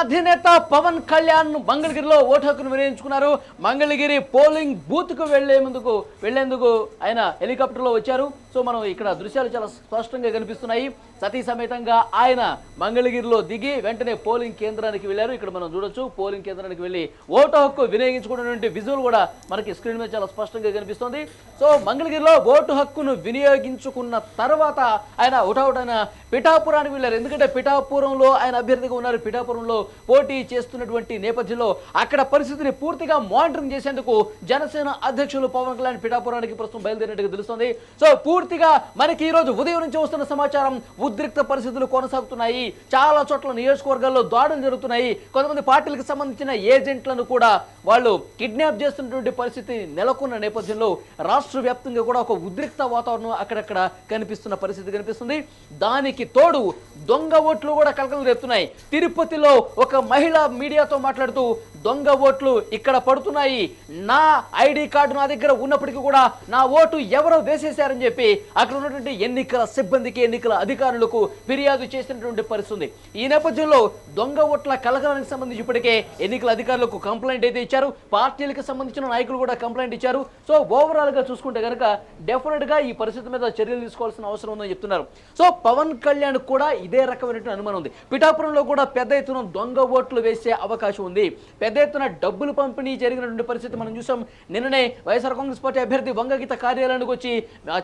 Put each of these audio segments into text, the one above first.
అధినేత పవన్ కళ్యాణ్ మంగళగిరిలో ఓటు హక్కును వినియోగించుకున్నారు. మంగళగిరి పోలింగ్ బూత్కు వెళ్ళే ముందుకు వెళ్ళేందుకు ఆయన హెలికాప్టర్లో వచ్చారు. సో మనం ఇక్కడ దృశ్యాలు చాలా స్పష్టంగా కనిపిస్తున్నాయి. సతీ సమేతంగా ఆయన మంగళగిరిలో దిగి వెంటనే పోలింగ్ కేంద్రానికి వెళ్ళారు. ఇక్కడ మనం చూడొచ్చు పోలింగ్ కేంద్రానికి వెళ్ళి ఓటు హక్కు వినియోగించుకున్నటువంటి విజువల్ కూడా మనకి స్క్రీన్ మీద చాలా స్పష్టంగా కనిపిస్తుంది. సో మంగళగిరిలో ఓటు హక్కును వినియోగించుకున్న తర్వాత ఆయన అవుట్ అయిన పిఠాపురానికి వెళ్ళారు. ఎందుకంటే పిఠాపురంలో ఆయన అభ్యర్థిగా ఉన్నారు. పిఠాపురంలో పోటీ చేస్తున్నటువంటి నేపథ్యంలో అక్కడ పరిస్థితిని పూర్తిగా మానిటరింగ్ చేసేందుకు జనసేన అధ్యక్షులు పవన్ కళ్యాణ్ పిఠాపురానికి ప్రస్తుతం బయలుదేరినట్టుగా తెలుస్తుంది. సో పూర్తిగా మనకి ఈ రోజు ఉదయం నుంచి వస్తున్న సమాచారం ఉద్రిక్త పరిస్థితులు కొనసాగుతున్నాయి. చాలా చోట్ల నియోజకవర్గాల్లో దాడులు జరుగుతున్నాయి. కొంతమంది పార్టీలకు సంబంధించిన ఏజెంట్లను కూడా వాళ్ళు కిడ్నాప్ చేస్తున్నటువంటి పరిస్థితి నెలకొన్న నేపథ్యంలో రాష్ట్ర వ్యాప్తంగా కూడా ఒక ఉద్రిక్త వాతావరణం అక్కడక్కడ కనిపిస్తున్న పరిస్థితి కనిపిస్తుంది. దానికి తోడు దొంగ ఓట్లు కూడా కలకలు రేపుతున్నాయి. తిరుపతిలో ఒక మహిళ మీడియాతో మాట్లాడుతూ దొంగ ఓట్లు ఇక్కడ పడుతున్నాయి. నా ఐడి కార్డు నా దగ్గర ఉన్నప్పటికీ కూడా నా ఓటు ఎవరో వేసేశారని చెప్పి అక్కడ ఉన్నటువంటి ఎన్నికల సిబ్బందికి ఎన్నికల అధికారులకు ఫిర్యాదు చేసినటువంటి పరిస్థితి ఉంది. ఈ నేపథ్యంలో దొంగ ఓట్ల కలకలానికి సంబంధించి ఇప్పటికే ఎన్నికల అధికారులకు కంప్లైంట్ అయితే ఇచ్చారు. పార్టీలకు సంబంధించిన నాయకులు కూడా కంప్లైంట్ ఇచ్చారు. సో ఓవరాల్గా చూసుకుంటే కనుక డెఫినెట్గా ఈ పరిస్థితి మీద చర్యలు తీసుకోవాల్సిన అవసరం ఉందని చెప్తున్నారు. సో పవన్ కళ్యాణ్ కూడా ఇదే రకమైనటువంటి అనుమానం ఉంది. పిఠాపురంలో కూడా పెద్ద ఎత్తున దొంగ ఓట్లు వేసే అవకాశం ఉంది. పెద్ద ఎత్తున డబ్బులు పంపిణీ జరిగినటువంటి పరిస్థితి మనం చూసాం. నిన్ననే వైఎస్ఆర్ కాంగ్రెస్ పార్టీ అభ్యర్థి వంగగీత కార్యాలయానికి వచ్చి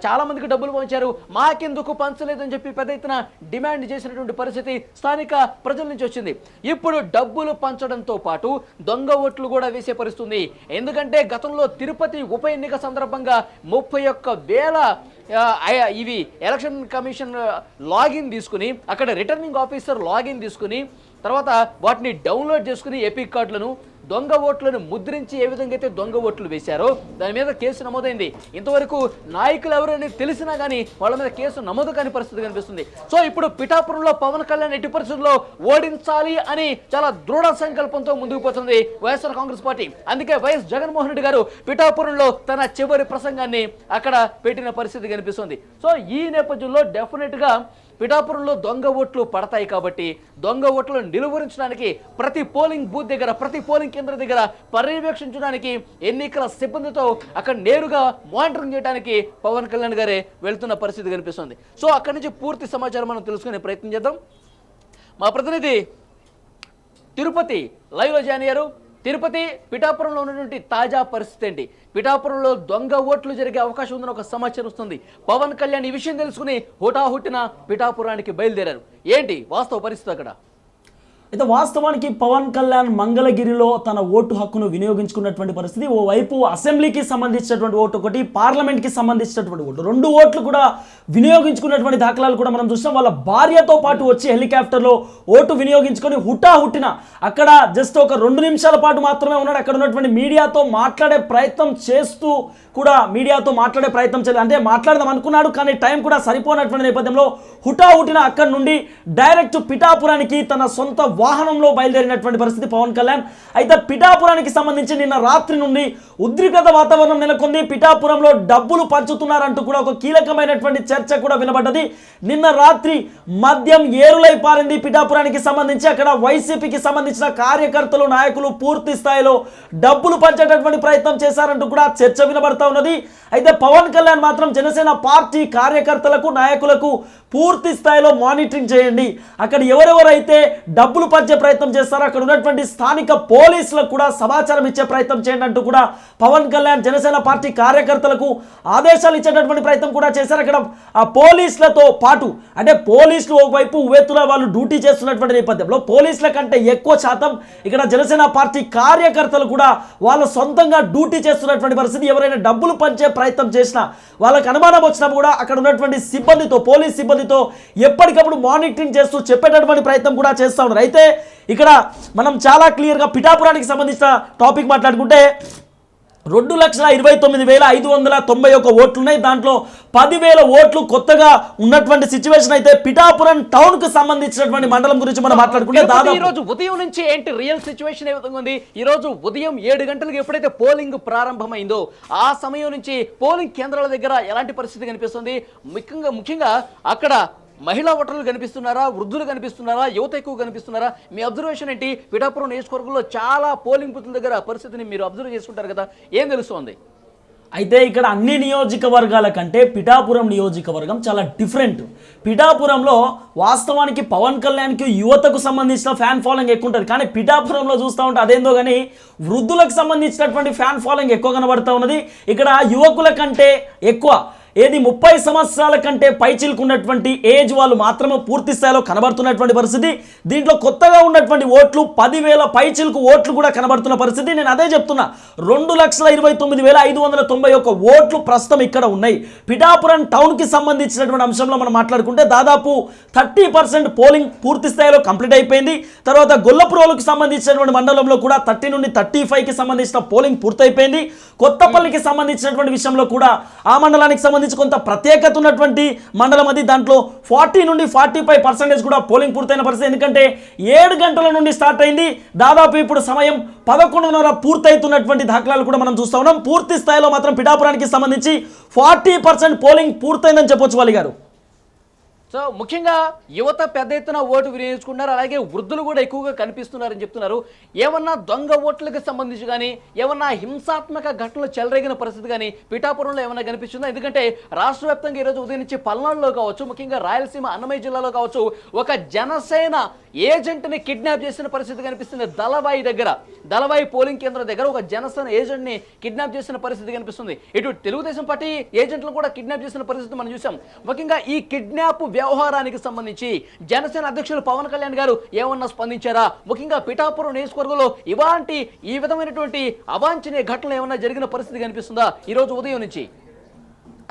చాలా మందికి డబ్బులు పంచారు. మాకెందుకు పంచలేదని చెప్పి పెద్ద ఎత్తున డిమాండ్ చేసినటువంటి పరిస్థితి స్థానిక ప్రజల నుంచి వచ్చింది. ఇప్పుడు డబ్బులు పంచడంతో పాటు దొంగ ఓట్లు కూడా వేసే పరిస్థితుంది. ఎందుకంటే గతంలో తిరుపతి ఉప ఎన్నిక సందర్భంగా ముప్పై ఒక్క వేల ఇవి ఎలక్షన్ కమిషన్ లాగిన్ తీసుకుని అక్కడ రిటర్నింగ్ ఆఫీసర్ లాగిన్ తీసుకుని తర్వాత వాటిని డౌన్లోడ్ చేసుకుని ఎపిక్ కార్డులను దొంగ ఓట్లను ముద్రించి ఏ విధంగా అయితే దొంగ ఓట్లు వేశారో దాని మీద కేసు నమోదైంది. ఇంతవరకు నాయకులు ఎవరని తెలిసినా కానీ వాళ్ళ మీద కేసు నమోదు కాని పరిస్థితి కనిపిస్తుంది. సో ఇప్పుడు పిఠాపురంలో పవన్ కళ్యాణ్ ఎట్టి పరిస్థితుల్లో ఓడించాలి అని చాలా దృఢ సంకల్పంతో ముందుకు పోతుంది వైఎస్ఆర్ కాంగ్రెస్ పార్టీ. అందుకే వైఎస్ జగన్మోహన్ రెడ్డి గారు పిఠాపురంలో తన చివరి ప్రసంగాన్ని అక్కడ పెట్టిన పరిస్థితి కనిపిస్తుంది. సో ఈ నేపథ్యంలో డెఫినెట్గా పిఠాపురంలో దొంగ ఓట్లు పడతాయి కాబట్టి దొంగ ఓట్లను నిలువరించడానికి ప్రతి పోలింగ్ బూత్ దగ్గర ప్రతి పోలింగ్ కేంద్రం దగ్గర పర్యవేక్షించడానికి ఎన్నికల సిబ్బందితో అక్కడ నేరుగా మానిటరింగ్ చేయడానికి పవన్ కళ్యాణ్ గారే వెళ్తున్న పరిస్థితి కనిపిస్తుంది. సో అక్కడి నుంచి పూర్తి సమాచారం మనం తెలుసుకునే ప్రయత్నం చేద్దాం. మా ప్రతినిధి తిరుపతి లైవ్లో జాయిన్ అయ్యారు. తిరుపతి పిఠాపురంలో ఉన్నటువంటి తాజా పరిస్థితి ఏంటి? పిఠాపురంలో దొంగ ఓట్లు జరిగే అవకాశం ఉందని ఒక సమాచారం వస్తుంది. పవన్ కళ్యాణ్ ఈ విషయం తెలుసుకుని హుటాహుటిన పిఠాపురానికి బయలుదేరారు. ఏంటి? వాస్తవ పరిస్థితి అక్కడ? అయితే వాస్తవానికి పవన్ కళ్యాణ్ మంగళగిరిలో తన ఓటు హక్కును వినియోగించుకున్నటువంటి పరిస్థితి. ఓవైపు అసెంబ్లీకి సంబంధించినటువంటి ఓటు ఒకటి పార్లమెంట్కి సంబంధించినటువంటి ఓటు. రెండు ఓట్లు కూడా వినియోగించుకున్నటువంటి దాఖలాలు కూడా మనం చూసాం వాళ్ళ భార్యతో పాటు వచ్చి హెలికాప్టర్లో ఓటు వినియోగించుకొని హుటా హుట్టిన అక్కడ జస్ట్ ఒక రెండు నిమిషాల పాటు మాత్రమే ఉన్నాడు. అక్కడ ఉన్నటువంటి మీడియాతో మాట్లాడే ప్రయత్నం చేస్తూ కూడా మీడియాతో మాట్లాడే ప్రయత్నం చేయలేదు అంటే మాట్లాడదాం అనుకున్నాడు కానీ టైం కూడా సరిపోనటువంటి నేపథ్యంలో హుటా హుటిన అక్కడి నుండి డైరెక్ట్ పిఠాపురానికి తన సొంత వాహనంలో బయలుదేరినటువంటి పరిస్థితి పవన్ కళ్యాణ్. అయితే పిఠాపురానికి సంబంధించి నిన్న రాత్రి నుండి ఉద్రిక్తత వాతావరణం నెలకొంది. పిఠాపురంలో డబ్బులు పంచుతున్నారంటూ కూడా ఒక కీలకమైనటువంటి చర్చ కూడా వినబడ్డది. నిన్న రాత్రి మద్యం ఏరులై పారింది పిఠాపురానికి సంబంధించి. అక్కడ వైసీపీకి సంబంధించిన కార్యకర్తలు నాయకులు పూర్తి స్థాయిలో డబ్బులు పంచేటటువంటి ప్రయత్నం చేశారంటూ కూడా చర్చ వినబడతా ఉన్నది. అయితే పవన్ కళ్యాణ్ మాత్రం జనసేన పార్టీ కార్యకర్తలకు నాయకులకు పూర్తి స్థాయిలో మానిటరింగ్ చేయండి. అక్కడ ఎవరెవరైతే డబ్బులు పంచే ప్రయత్నం చేస్తారు? అక్కడ ఉన్నటువంటి స్థానిక పోలీసులకు కూడా సమాచారం ఇచ్చే ప్రయత్నం చేయండి అంటూ కూడా పవన్ కళ్యాణ్ జనసేన పార్టీ కార్యకర్తలకు ఆదేశాలు ఇచ్చేటటువంటి ప్రయత్నం కూడా చేశారు. అక్కడ ఆ పోలీసులతో పాటు అంటే పోలీసులు ఒకవైపు ఉవ్వెత్తున వాళ్ళు డ్యూటీ చేస్తున్నటువంటి నేపథ్యంలో పోలీసుల కంటే ఎక్కువ శాతం ఇక్కడ జనసేన పార్టీ కార్యకర్తలు కూడా వాళ్ళ సొంతంగా డ్యూటీ చేస్తున్నటువంటి పరిస్థితి. ఎవరైనా డబ్బులు పంచే ప్రయత్నం చేసినా వాళ్ళకి అనుమానం వచ్చినా కూడా అక్కడ ఉన్నటువంటి సిబ్బందితో పోలీస్ సిబ్బందితో ఎప్పటికప్పుడు మానిటరింగ్ చేస్తూ చెప్పేటటువంటి ప్రయత్నం కూడా చేస్తూ ఉన్నారు. అయితే ఇక్కడ మనం చాలా క్లియర్గా పిఠాపురానికి సంబంధించిన టాపిక్ మాట్లాడుకుంటే రెండు లక్షల ఇరవై తొమ్మిది వేల ఐదు వందల తొంభై ఒక ఓట్లు ఉన్నాయి. దాంట్లో పదివేల ఓట్లు కొత్తగా ఉన్నటువంటి సిచ్యువేషన్ అయితే పిఠాపురం టౌన్కు సంబంధించినటువంటి మండలం గురించి మనం మాట్లాడుకుంటే తిరుపతి ఈ దాదాపు రోజు ఉదయం నుంచి ఏంటి రియల్ సిచ్యువేషన్ ఏ విధంగా ఉంది ఈ రోజు ఉదయం ఏడు గంటలకు ఎప్పుడైతే పోలింగ్ ప్రారంభమైందో ఆ సమయం నుంచి పోలింగ్ కేంద్రాల దగ్గర ఎలాంటి పరిస్థితి కనిపిస్తుంది? ముఖ్యంగా ముఖ్యంగా అక్కడ మహిళా ఓటర్లు కనిపిస్తున్నారా? వృద్ధులు కనిపిస్తున్నారా? యువత ఎక్కువ కనిపిస్తున్నారా? మీ అబ్జర్వేషన్ ఏంటి? పిఠాపురం నియోజకవర్గంలో చాలా పోలింగ్ బూత్ల దగ్గర పరిస్థితిని మీరు అబ్జర్వ్ చేసుకుంటారు కదా? ఏం తెలుస్తోంది? అయితే ఇక్కడ అన్ని నియోజకవర్గాల కంటే పిఠాపురం నియోజకవర్గం చాలా డిఫరెంట్ పిఠాపురంలో వాస్తవానికి పవన్ కళ్యాణ్కి యువతకు సంబంధించిన ఫ్యాన్ ఫాలోయింగ్ ఎక్కువ ఉంటుంది. కానీ పిఠాపురంలో చూస్తూ ఉంటే అదేందో కానీ వృద్ధులకు సంబంధించినటువంటి ఫ్యాన్ ఫాలోయింగ్ ఎక్కువ కనబడుతూ ఉన్నది. ఇక్కడ యువకుల కంటే ఎక్కువ. ఏది ముప్పై సంవత్సరాల కంటే పైచిల్కున్నటువంటి ఏజ్ వాళ్ళు మాత్రమే పూర్తి స్థాయిలో కనబడుతున్నటువంటి పరిస్థితి. దీంట్లో కొత్తగా ఉన్నటువంటి ఓట్లు పదివేల పైచిల్కు ఓట్లు కూడా కనబడుతున్న పరిస్థితి. నేను అదే చెప్తున్నా రెండు లక్షల ఇరవై తొమ్మిది వేల ఐదు వందల తొంభై ఒక్క ఓట్లు ప్రస్తుతం ఇక్కడ ఉన్నాయి. పిఠాపురం టౌన్కి సంబంధించినటువంటి అంశంలో మనం మాట్లాడుకుంటే దాదాపు థర్టీ పర్సెంట్ పోలింగ్ పూర్తి స్థాయిలో కంప్లీట్ అయిపోయింది. తర్వాత గొల్లపురోలుకు సంబంధించినటువంటి మండలంలో కూడా థర్టీ నుండి థర్టీ ఫైవ్కి సంబంధించిన పోలింగ్ పూర్తయిపోయింది. కొత్తపల్లికి సంబంధించినటువంటి విషయంలో కూడా ఆ మండలానికి సంబంధించి కొంత ప్రత్యేకత ఉన్నటువంటి మండలం అది. దాంట్లో ఫార్టీ నుండి ఫార్టీ ఫైవ్ పర్సెంటేజ్ కూడా పోలింగ్ పూర్తయిన పరిస్థితి. ఎందుకంటే ఏడు గంటల నుండి స్టార్ట్ అయింది. దాదాపు ఇప్పుడు సమయం పదకొండున్నర పూర్తవుతున్నటువంటి దాఖలాలు కూడా మనం చూస్తూ ఉన్నాం. పూర్తి స్థాయిలో మాత్రం పిఠాపురానికి సంబంధించి ఫార్టీ పర్సెంట్ పోలింగ్ పూర్తయిందని చెప్పొచ్చు వాళ్ళు గారు సో ముఖ్యంగా యువత పెద్ద ఎత్తున ఓటు వినియోగించుకున్నారు అలాగే వృద్ధులు కూడా ఎక్కువగా కనిపిస్తున్నారని చెప్తున్నారు. ఏమన్నా దొంగ ఓట్లకు సంబంధించి కానీ ఏమన్నా హింసాత్మక ఘటనలు చెలరేగిన పరిస్థితి కానీ పిఠాపురంలో ఏమైనా కనిపిస్తుందా? ఎందుకంటే రాష్ట్ర వ్యాప్తంగా ఈరోజు ఉదయం నుంచి పల్నాడులో కావచ్చు ముఖ్యంగా రాయలసీమ అన్నమయ్య జిల్లాలో కావచ్చు ఒక జనసేన ఏజెంట్ని కిడ్నాప్ చేసిన పరిస్థితి కనిపిస్తుంది. దళవాయి దగ్గర దళవాయి పోలింగ్ కేంద్రం దగ్గర ఒక జనసేన ఏజెంట్ని కిడ్నాప్ చేసిన పరిస్థితి కనిపిస్తుంది. ఇటు తెలుగుదేశం పార్టీ ఏజెంట్లను కూడా కిడ్నాప్ చేసిన పరిస్థితి మనం చూసాం ముఖ్యంగా ఈ కిడ్నాప్ వ్యవహారానికి సంబంధించి జనసేన అధ్యక్షులు పవన్ కళ్యాణ్ గారు ఏమన్నా స్పందించారా? ముఖ్యంగా పిఠాపురం నియోజకవర్గంలో ఇలాంటి ఈ విధమైనటువంటి అవాంఛనీయ ఘటనలు ఏమన్నా జరిగిన పరిస్థితి కనిపిస్తుందా? ఈరోజు ఉదయం నుంచి.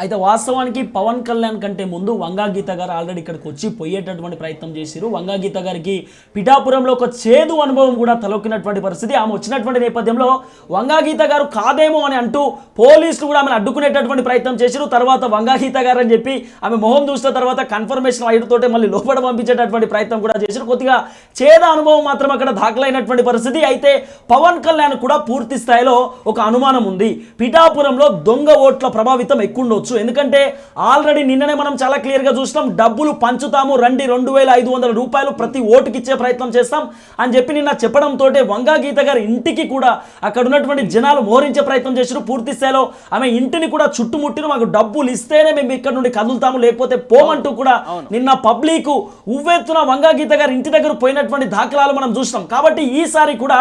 అయితే వాస్తవానికి పవన్ కళ్యాణ్ కంటే ముందు వంగా గీత గారు ఆల్రెడీ ఇక్కడికి వచ్చి పోయేటటువంటి ప్రయత్నం చేశారు వంగా గీత గారికి పిఠాపురంలో ఒక చేదు అనుభవం కూడా తలొక్కినటువంటి పరిస్థితి. ఆమె వచ్చినటువంటి నేపథ్యంలో వంగా గీత గారు కాదేమో అని అంటూ పోలీసులు కూడా ఆమెను అడ్డుకునేటటువంటి ప్రయత్నం చేశారు తర్వాత వంగా గీత గారు అని చెప్పి ఆమె మొహం చూసిన తర్వాత కన్ఫర్మేషన్ అయితోటే మళ్ళీ లోపల పంపించేటటువంటి ప్రయత్నం కూడా చేశారు కొద్దిగా చేద అనుభవం మాత్రం అక్కడ దాఖలైనటువంటి పరిస్థితి. అయితే పవన్ కళ్యాణ్ కూడా పూర్తి స్థాయిలో ఒక అనుమానం ఉంది. పిఠాపురంలో దొంగ ఓట్ల ప్రభావితం ఎక్కువ ఉండొచ్చు ఎందుకంటే ఆల్రెడీ నిన్ననే మనం చాలా క్లియర్గా చూసినాం డబ్బులు పంచుతాము రండి రెండు వేల ఐదు వందల రూపాయలు ప్రతి ఓటుకి ఇచ్చే ప్రయత్నం చేస్తాం అని చెప్పి నిన్న చెప్పడంతో వంగా గీత గారి ఇంటికి కూడా అక్కడ ఉన్నటువంటి జనాలు మోరించే ప్రయత్నం చేసారు పూర్తి స్థాయిలో ఆమె ఇంటిని కూడా చుట్టుముట్టిన మాకు డబ్బులు ఇస్తేనే మేము ఇక్కడ నుండి కదులుతాము లేకపోతే పోమంటూ కూడా నిన్న పబ్లిక్ ఉవ్వెత్తున వంగా గీత గారి ఇంటి దగ్గర పోయినటువంటి దాఖలాలు మనం చూసినాం. కాబట్టి ఈసారి కూడా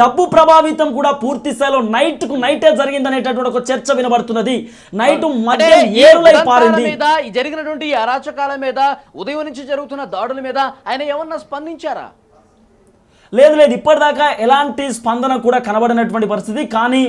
డబ్బు ప్రభావితం కూడా పూర్తి స్థాయిలో నైట్కు నైటే జరిగిందనేటటువంటి ఒక చర్చ వినబడుతున్నది. నైట్ మీద ఈ జరిగినటువంటి ఈ అరాచకాల మీద ఉదయం నుంచి జరుగుతున్న దాడుల మీద ఆయన ఏమన్నా స్పందించారా? లేదు లేదు ఇప్పటిదాకా ఎలాంటి స్పందన కూడా కనబడినటువంటి పరిస్థితి. కానీ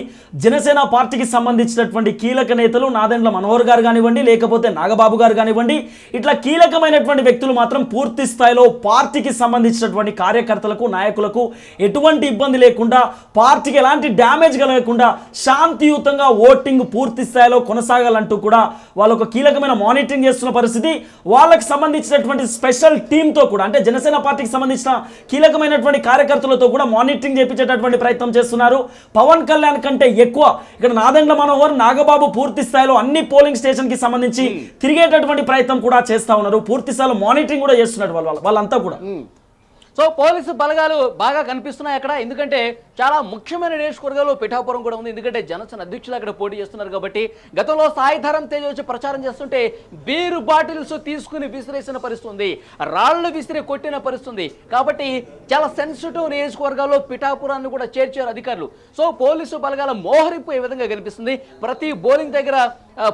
జనసేన పార్టీకి సంబంధించినటువంటి కీలక నేతలు నాదెండ్ల మనోహర్ గారు కానివ్వండి లేకపోతే నాగబాబు గారు కానివ్వండి ఇట్లా కీలకమైనటువంటి వ్యక్తులు మాత్రం పూర్తి స్థాయిలో పార్టీకి సంబంధించినటువంటి కార్యకర్తలకు నాయకులకు ఎటువంటి ఇబ్బంది లేకుండా పార్టీకి ఎలాంటి డ్యామేజ్ కలగకుండా శాంతియుతంగా ఓటింగ్ పూర్తి స్థాయిలో కొనసాగాలంటూ కూడా వాళ్ళు ఒక కీలకమైన మానిటరింగ్ చేస్తున్న పరిస్థితి. వాళ్ళకి సంబంధించినటువంటి స్పెషల్ టీంతో కూడా అంటే జనసేన పార్టీకి సంబంధించిన కీలకమైనటువంటి కార్యకర్తలతో కూడా మానిటరింగ్ చేపించేటటువంటి ప్రయత్నం చేస్తున్నారు. పవన్ కళ్యాణ్ కంటే ఎక్కువ ఇక్కడ నాదండ్ల మనోహర్ నాగబాబు పూర్తి స్థాయిలో అన్ని పోలింగ్ స్టేషన్కి సంబంధించి తిరిగేటటువంటి ప్రయత్నం కూడా చేస్తా ఉన్నారు. పూర్తి స్థాయిలో మానిటరింగ్ కూడా చేస్తున్నారు వాళ్ళు వాళ్ళంతా కూడా. సో పోలీసు బలగాలు బాగా కనిపిస్తున్నాయి అక్కడ. ఎందుకంటే చాలా ముఖ్యమైన నియోజకవర్గాల్లో పిఠాపురం కూడా ఉంది. ఎందుకంటే జనసేన అధ్యక్షులు అక్కడ పోటీ చేస్తున్నారు కాబట్టి గతంలో సాయిధరం తేజ్ వచ్చి ప్రచారం చేస్తుంటే బీరు బాటిల్స్ తీసుకుని విసిరేసిన పరిస్థితి ఉంది. రాళ్ళు విసిరి కొట్టిన పరిస్థితుంది కాబట్టి చాలా సెన్సిటివ్ నియోజకవర్గాల్లో పిఠాపురాన్ని కూడా చేర్చారు అధికారులు. సో పోలీసు బలగాల మోహరింపు ఏ విధంగా కనిపిస్తుంది. ప్రతి బౌలింగ్ దగ్గర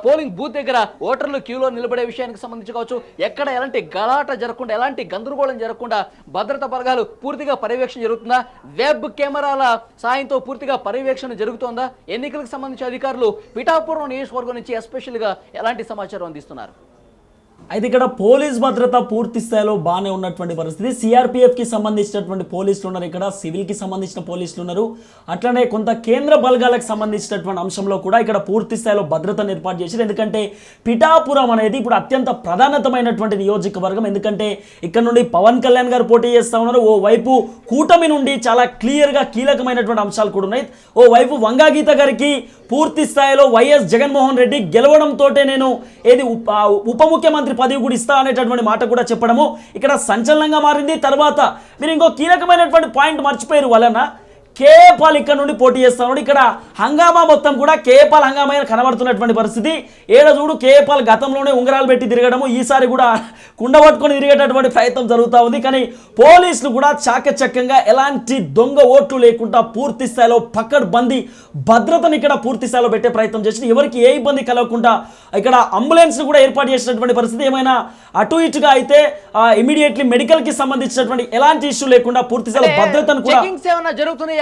పోలింగ్ బూత్ దగ్గర ఓటర్లు క్యూలో నిలబడే విషయానికి సంబంధించి కావచ్చు ఎక్కడ ఎలాంటి గలాట జరగకుండా ఎలాంటి గందరగోళం జరగకుండా భద్రత వర్గాలు పూర్తిగా పర్యవేక్షణ జరుగుతుందా? వెబ్ కెమెరాల సాయంతో పూర్తిగా పర్యవేక్షణ జరుగుతోందా? ఎన్నికలకు సంబంధించి అధికారులు పిఠాపురం నియోజకవర్గం నుంచి ఎస్పెషల్గా ఎలాంటి సమాచారం అందిస్తున్నారు? అయితే ఇక్కడ పోలీస్ భద్రత పూర్తి స్థాయిలో బాగానే ఉన్నటువంటి పరిస్థితి. సిఆర్పిఎఫ్కి సంబంధించినటువంటి పోలీసులు ఉన్నారు ఇక్కడ సివిల్కి సంబంధించిన పోలీసులు ఉన్నారు. అట్లనే కొంత కేంద్ర బలగాలకు సంబంధించినటువంటి అంశంలో కూడా ఇక్కడ పూర్తి స్థాయిలో భద్రతను ఏర్పాటు చేశారు. ఎందుకంటే పిఠాపురం అనేది ఇప్పుడు అత్యంత ప్రధానతమైనటువంటి నియోజకవర్గం. ఎందుకంటే ఇక్కడ నుండి పవన్ కళ్యాణ్ గారు పోటీ చేస్తా ఉన్నారు. ఓ వైపు కూటమి నుండి చాలా క్లియర్గా కీలకమైనటువంటి అంశాలు కూడా ఉన్నాయి. ఓ వైపు వంగా గీత గారికి పూర్తి స్థాయిలో వైఎస్ జగన్మోహన్ రెడ్డి గెలవడంతోటే నేను ఏది ఉప ఉప ముఖ్యమంత్రి పదవి కూడా ఇస్తా అనేటటువంటి మాట కూడా చెప్పడము ఇక్కడ సంచలనంగా మారింది. తర్వాత మీరు ఇంకో కీలకమైనటువంటి పాయింట్ మర్చిపోయారు వలన. కేపాల్ ఇక్కడ నుండి పోటీ చేస్తా ఉన్నాడు. ఇక్కడ హంగామా మొత్తం కూడా కేపాల్ హంగామా కనబడుతున్నటువంటి పరిస్థితి. ఏడ చూడు కేపాల్ గతంలోనే ఉంగరాలు పెట్టి తిరగడము ఈసారి కూడా కుండ పట్టుకొని తిరిగేటటువంటి ప్రయత్నం జరుగుతూ ఉంది. కానీ పోలీసులు కూడా చాకచక్యంగా ఎలాంటి దొంగ ఓట్లు లేకుండా పూర్తి స్థాయిలో పక్కడ్ బందీ భద్రతను ఇక్కడ పూర్తి స్థాయిలో పెట్టే ప్రయత్నం చేసి ఎవరికి ఏ ఇబ్బంది కలగకుండా ఇక్కడ అంబులెన్స్ కూడా ఏర్పాటు చేసినటువంటి పరిస్థితి ఏమైనా అటు ఇటుగా అయితే ఇమీడియట్లీ మెడికల్కి సంబంధించినటువంటి ఎలాంటి ఇష్యూ లేకుండా పూర్తి స్థాయిలో భద్రతను కూడా చెకింగ్స్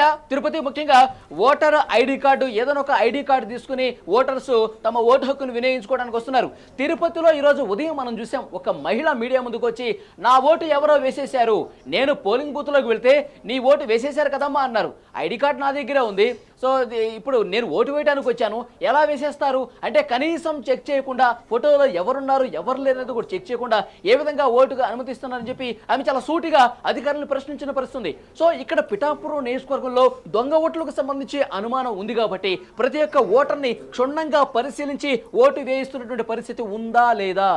ఏమైనా తిరుపతి ముఖ్యంగా ఓటర్ ఐడి కార్డు ఏదైనా ఒక ఐడి కార్డు తీసుకుని ఓటర్స్ తమ ఓటు హక్కును వినియోగించుకోవడానికి వస్తున్నారు. తిరుపతిలో ఈరోజు ఉదయం మనం చూసాం ఒక మహిళ మీడియా ముందుకు వచ్చి నా ఓటు ఎవరో వేసేశారు? నేను పోలింగ్ బూత్లోకి వెళ్తే నీ ఓటు వేసేశారు కదమ్మా అన్నారు. ఐడి కార్డు నా దగ్గరే ఉంది. సో ఇప్పుడు నేను ఓటు వేయడానికి వచ్చాను. ఎలా వేసేస్తారు? అంటే కనీసం చెక్ చేయకుండా ఫోటోలో ఎవరున్నారు ఎవరు లేరనేది కూడా చెక్ చేయకుండా ఏ విధంగా ఓటుగా అనుమతిస్తున్నారని చెప్పి ఆమె చాలా సూటిగా అధికారులను ప్రశ్నించిన పరిస్థితుంది. సో ఇక్కడ పిఠాపురం నియోజకవర్గంలో దొంగ ఓట్లకు సంబంధించి అనుమానం ఉంది కాబట్టి ప్రతి ఒక్క ఓటర్ని క్షుణ్ణంగా పరిశీలించి ఓటు వేయిస్తున్నటువంటి పరిస్థితి ఉందా లేదా?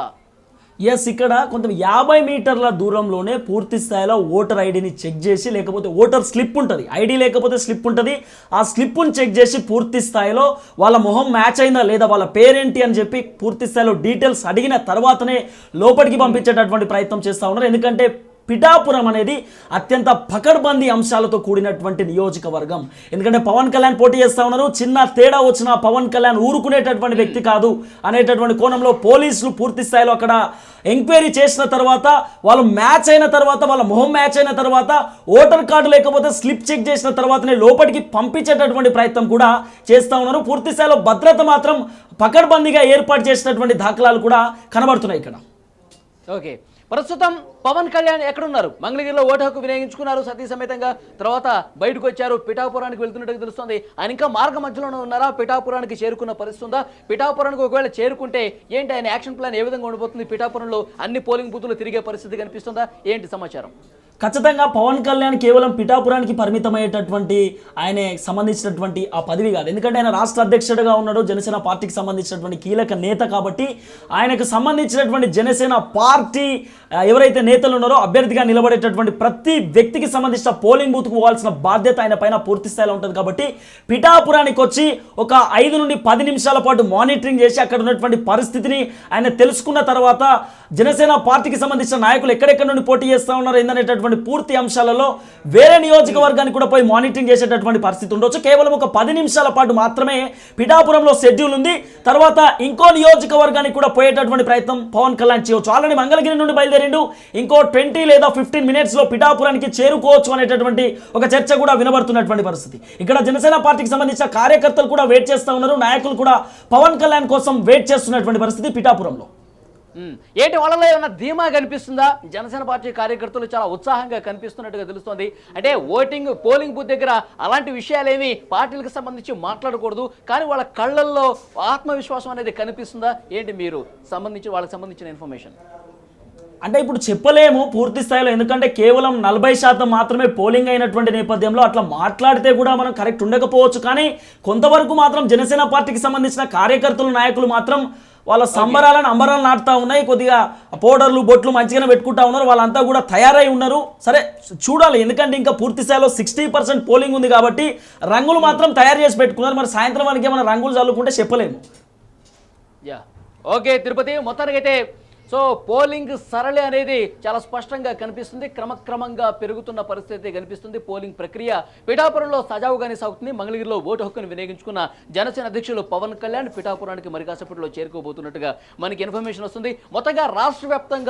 ఎస్ ఇక్కడ కొంత యాభై మీటర్ల దూరంలోనే పూర్తి స్థాయిలో ఓటర్ ఐడిని చెక్ చేసి లేకపోతే ఓటర్ స్లిప్ ఉంటుంది. ఐడి లేకపోతే స్లిప్ ఉంటుంది. ఆ స్లిప్ను చెక్ చేసి పూర్తి స్థాయిలో వాళ్ళ మొహం మ్యాచ్ అయిందా లేదా వాళ్ళ పేరేంటి అని చెప్పి పూర్తి స్థాయిలో డీటెయిల్స్ అడిగిన తర్వాతనే లోపలికి పంపించేటటువంటి ప్రయత్నం చేస్తూ ఉన్నారు. ఎందుకంటే పిఠాపురం అనేది అత్యంత పకడ్బందీ అంశాలతో కూడినటువంటి నియోజకవర్గం. ఎందుకంటే పవన్ కళ్యాణ్ పోటీ చేస్తా ఉన్నారు. చిన్న తేడా వచ్చిన పవన్ కళ్యాణ్ ఊరుకునేటటువంటి వ్యక్తి కాదు అనేటటువంటి కోణంలో పోలీసులు పూర్తి స్థాయిలో అక్కడ ఎంక్వైరీ చేసిన తర్వాత వాళ్ళు మ్యాచ్ అయిన తర్వాత వాళ్ళ మొహం మ్యాచ్ అయిన తర్వాత ఓటర్ కార్డు లేకపోతే స్లిప్ చెక్ చేసిన తర్వాతనే లోపలికి పంపించేటటువంటి ప్రయత్నం కూడా చేస్తూ ఉన్నారు. పూర్తి స్థాయిలో భద్రత మాత్రం పకడ్బందీగా ఏర్పాటు చేసినటువంటి దాఖలాలు కూడా కనబడుతున్నాయి ఇక్కడ. ఓకే. ప్రస్తుతం పవన్ కళ్యాణ్ ఎక్కడున్నారు? మంగళగిరిలో ఓటు హక్కు వినియోగించుకున్నారు సతీ సమేతంగా. తర్వాత బయటకు వచ్చారు పిఠాపురానికి వెళ్తున్నట్టుగా తెలుస్తుంది. ఆయన ఇంకా మార్గ మధ్యలోనే ఉన్నారా? పిఠాపురానికి చేరుకున్న పరిస్థితి ఉందా? పిఠాపురానికి ఒకవేళ చేరుకుంటే ఏంటి ఆయన యాక్షన్ ప్లాన్ ఏ విధంగా ఉండబోతుంది? పిఠాపురంలో అన్ని పోలింగ్ బూతులు తిరిగే పరిస్థితి కనిపిస్తుందా? ఏంటి సమాచారం? ఖచ్చితంగా పవన్ కళ్యాణ్ కేవలం పిఠాపురానికి పరిమితమయ్యేటటువంటి ఆయన సంబంధించినటువంటి ఆ పదవి కాదు. ఎందుకంటే ఆయన రాష్ట్ర అధ్యక్షుడిగా ఉన్నాడు జనసేన పార్టీకి సంబంధించినటువంటి కీలక నేత కాబట్టి ఆయనకు సంబంధించినటువంటి జనసేన పార్టీ ఎవరైతే నేతలు ఉన్నారో అభ్యర్థిగా నిలబడేటటువంటి ప్రతి వ్యక్తికి సంబంధించిన పోలింగ్ బూత్కు పోవాల్సిన బాధ్యత ఆయన పైన పూర్తి స్థాయిలో ఉంటుంది కాబట్టి పిఠాపురానికి వచ్చి ఒక ఐదు నుండి పది నిమిషాల పాటు మానిటరింగ్ చేసి అక్కడ ఉన్నటువంటి పరిస్థితిని ఆయన తెలుసుకున్న తర్వాత జనసేన పార్టీకి సంబంధించిన నాయకులు ఎక్కడెక్కడ నుండి పోటీ చేస్తూ ఉన్నారు ఏందనేటటువంటి పూర్తి అంశాలలో వేరే నియోజకవర్గానికి కూడా పోయి మానిటరింగ్ చేసేటటువంటి పరిస్థితి ఉండొచ్చు. కేవలం ఒక పది నిమిషాల పాటు మాత్రమే పిఠాపురంలో షెడ్యూల్ ఉంది. తర్వాత ఇంకో నియోజకవర్గానికి కూడా పోయేటటువంటి ప్రయత్నం పవన్ కళ్యాణ్ చేయవచ్చు ఆల్రెడీ మంగళగిరి నుండి బయలుదేరిండు. ఇంకో ట్వంటీ లేదా ఫిఫ్టీన్ మినిట్స్లో పిఠాపురానికి చేరుకోవచ్చు అనేటటువంటి ఒక చర్చ కూడా వినబడుతున్నటువంటి పరిస్థితి. ఇక్కడ జనసేన పార్టీకి సంబంధించిన కార్యకర్తలు కూడా వెయిట్ చేస్తూ ఉన్నారు. నాయకులు కూడా పవన్ కళ్యాణ్ కోసం వెయిట్ చేస్తున్నటువంటి పరిస్థితి పిఠాపురంలో. ఏంటి వాళ్ళలో ఏమైనా ధీమా కనిపిస్తుందా? జనసేన పార్టీ కార్యకర్తలు చాలా ఉత్సాహంగా కనిపిస్తున్నట్టుగా తెలుస్తోంది. అంటే ఓటింగ్ పోలింగ్ బూత్ దగ్గర అలాంటి విషయాలేమి పార్టీలకు సంబంధించి మాట్లాడకూడదు. కానీ వాళ్ళ కళ్ళల్లో ఆత్మవిశ్వాసం అనేది కనిపిస్తుందా? ఏంటి మీరు? సంబంధించి వాళ్ళకి సంబంధించిన ఇన్ఫర్మేషన్. అంటే ఇప్పుడు చెప్పలేము పూర్తి స్థాయిలో ఎందుకంటే కేవలం నలభై శాతం మాత్రమే పోలింగ్ అయినటువంటి నేపథ్యంలో అట్లా మాట్లాడితే కూడా మనం కరెక్ట్ ఉండకపోవచ్చు. కానీ కొంతవరకు మాత్రం జనసేన పార్టీకి సంబంధించిన కార్యకర్తలు నాయకులు మాత్రం వాళ్ళ సంబరాలను అంబరాలు నాటుతా ఉన్నాయి కొద్దిగా పౌడర్లు బొట్లు మంచిగానే పెట్టుకుంటా ఉన్నారు వాళ్ళంతా కూడా తయారై ఉన్నారు. సరే చూడాలి ఎందుకంటే ఇంకా పూర్తి స్థాయిలో సిక్స్టీ పర్సెంట్ పోలింగ్ ఉంది కాబట్టి రంగులు మాత్రం తయారు చేసి పెట్టుకున్నారు. మరి సాయంత్రం వరకు ఏమైనా రంగులు చల్లుకుంటే చెప్పలేము. యా ఓకే తిరుపతి మొత్తానికైతే సో పోలింగ్ సరళి అనేది చాలా స్పష్టంగా కనిపిస్తుంది. క్రమక్రమంగా పెరుగుతున్న పరిస్థితి కనిపిస్తుంది. పోలింగ్ ప్రక్రియ పిఠాపురంలో సజావుగానే సాగుతుంది. మంగళగిరిలో ఓటు హక్కును వినియోగించుకున్న జనసేన అధ్యక్షులు పవన్ కళ్యాణ్ పిఠాపురానికి మరి కాసేపట్లో చేరుకోబోతున్నట్టుగా మనకి ఇన్ఫర్మేషన్ వస్తుంది. మొత్తంగా రాష్ట్ర వ్యాప్తంగా